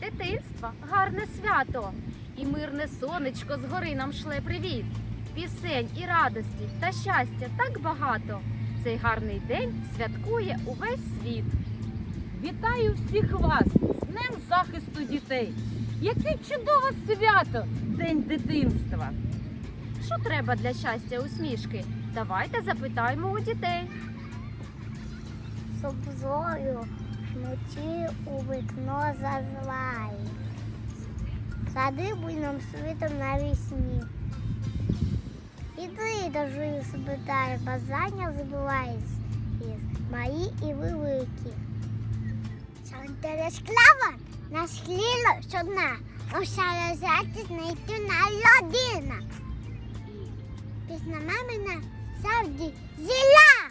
дитинства гарне свято. І мирне сонечко згори нам шле привіт. Пісень і радості та щастя так багато. Цей гарний день святкує увесь світ. Вітаю всіх вас з Днем захисту дітей. Яке чудове свято! День дитинства. Що треба для щастя усмішки? Давайте запитаємо у дітей. Щоб зою вночі у вікно зазиває. Сади буйним світом навесні. Іди дожую спитаю, бажання збиваюсь із мої і великі. Сантересклава наш хліло щодна, уся розяти знайти на людина. Пісня мамина завжди зіля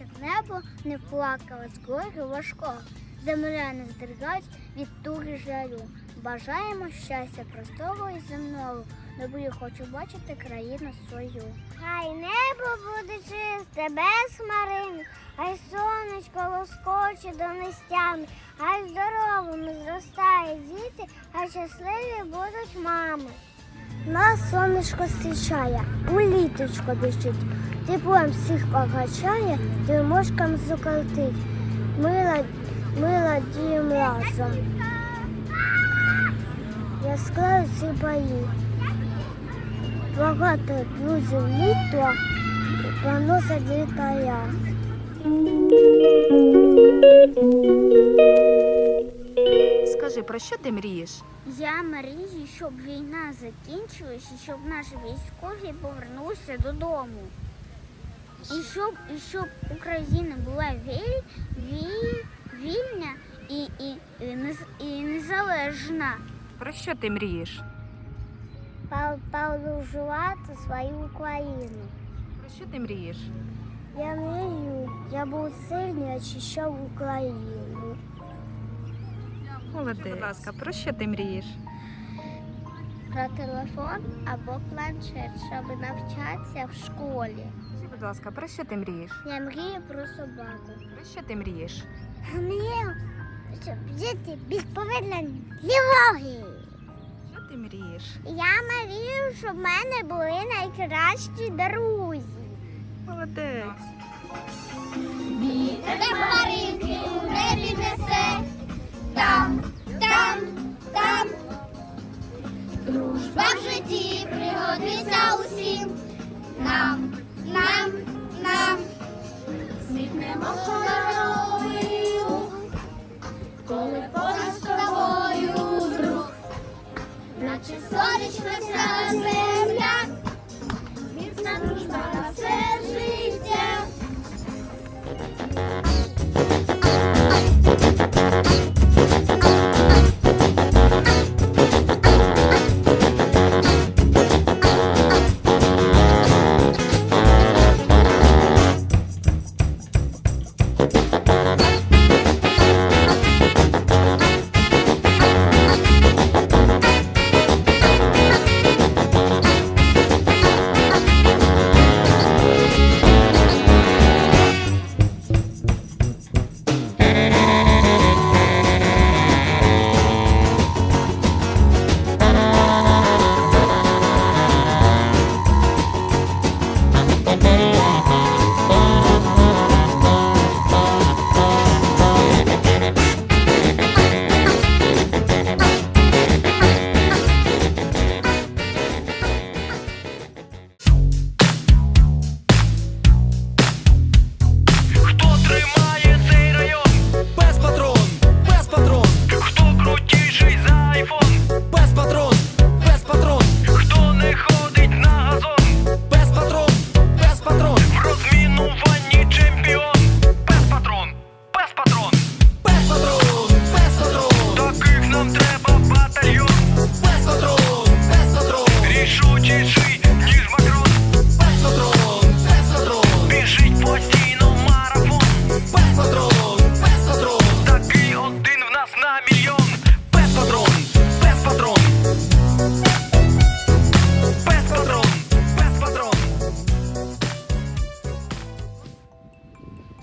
щоб небо не плакало з горі важко, земля не здригать від туги жарю. Бажаємо щастя простого і земного, добрі хочу бачити країну свою. Хай небо буде чисте, без хмарин, хай сонечко лоскоче донестями, хай здоровими зростає діти, хай щасливі будуть мами. Нас сонечко зустрічає, у літочко біжить, теплом всіх покачає, димошкам заколотить. Мила, мила дієм разом. Яскраві ці бої. Багато друзів літо поносять вітая. Скажи, про що ти мрієш? Я мрію, щоб війна закінчилась і щоб наші військові повернулися додому. І щоб, і щоб Україна була віль, віль, вільна і, і, і, і незалежна. Про що ти мрієш? Продовжувати свою Україну. Про що ти мрієш? Я мрію, я був сильний, очищав Україну. Молодець. Будь ласка, про що ти мрієш? Про телефон або планшет, щоб навчатися в школі. Будь ласка, про що ти мрієш? Я мрію про собаку. Про що ти мрієш? Мрію, щоб жити відповідальні дороги. Що ти мрієш? Я мрію, щоб в мене були найкращі друзі. Молодець. Де хмаринки у небі несе, там, там, там. Дружба в житті пригодиться усім. Нам, нам, нам. Світнемо кольоровий наче сонячна вся земля, міцна дружба на все життя.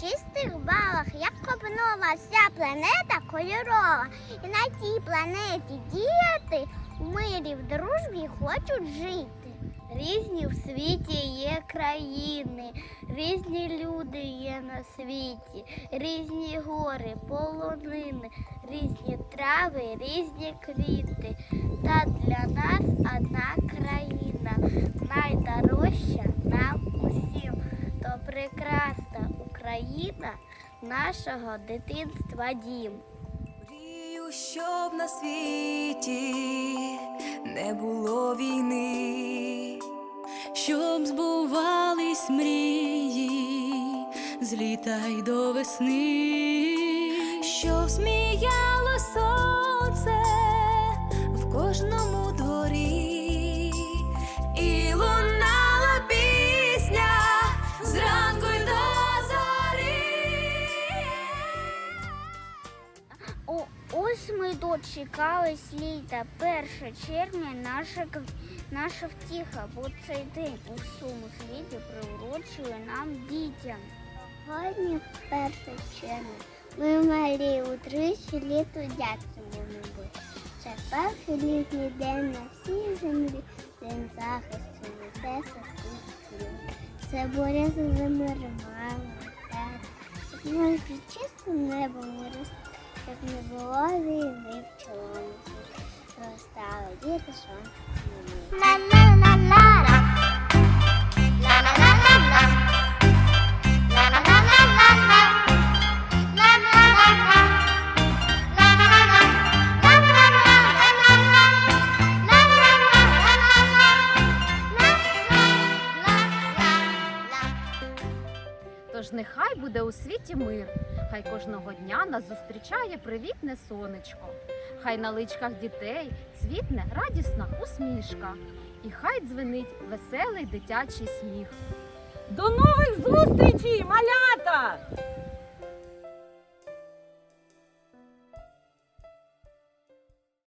чистих балах, як копнула вся планета кольорова. І на тій планеті діяти в мирі, в дружбі хочуть жити. Різні в світі є країни, різні люди є на світі, різні гори, полонини, різні трави, різні квіти. Та для нас одна країна найдорожча нам усім, то прекрасна Україна нашого дитинства дім. Мрію, щоб на світі не було війни, щоб збувались мрії з літа й до весни, щоб сміяло сонце в кожному дочекались літа, 1 червня наша, наша втіха, бо цей день у всьому світі приурочує нам дітям. Сьогодні 1 червня. Ми малі утричі літу дякуємо. Це перший літній день на всій землі, день захисту, небеса світу. Це боротьба за мир, мама, тато. Щоб ми під чистим небом вирости, щоб не було війни в чоловіці. Зростали діти. Ла-ла-ла. Тож нехай буде у світі мир, хай кожного дня нас зустрічає привітне сонечко. Хай на личках дітей цвітне радісна усмішка, і хай дзвенить веселий дитячий сміх. До нових зустрічей, малята!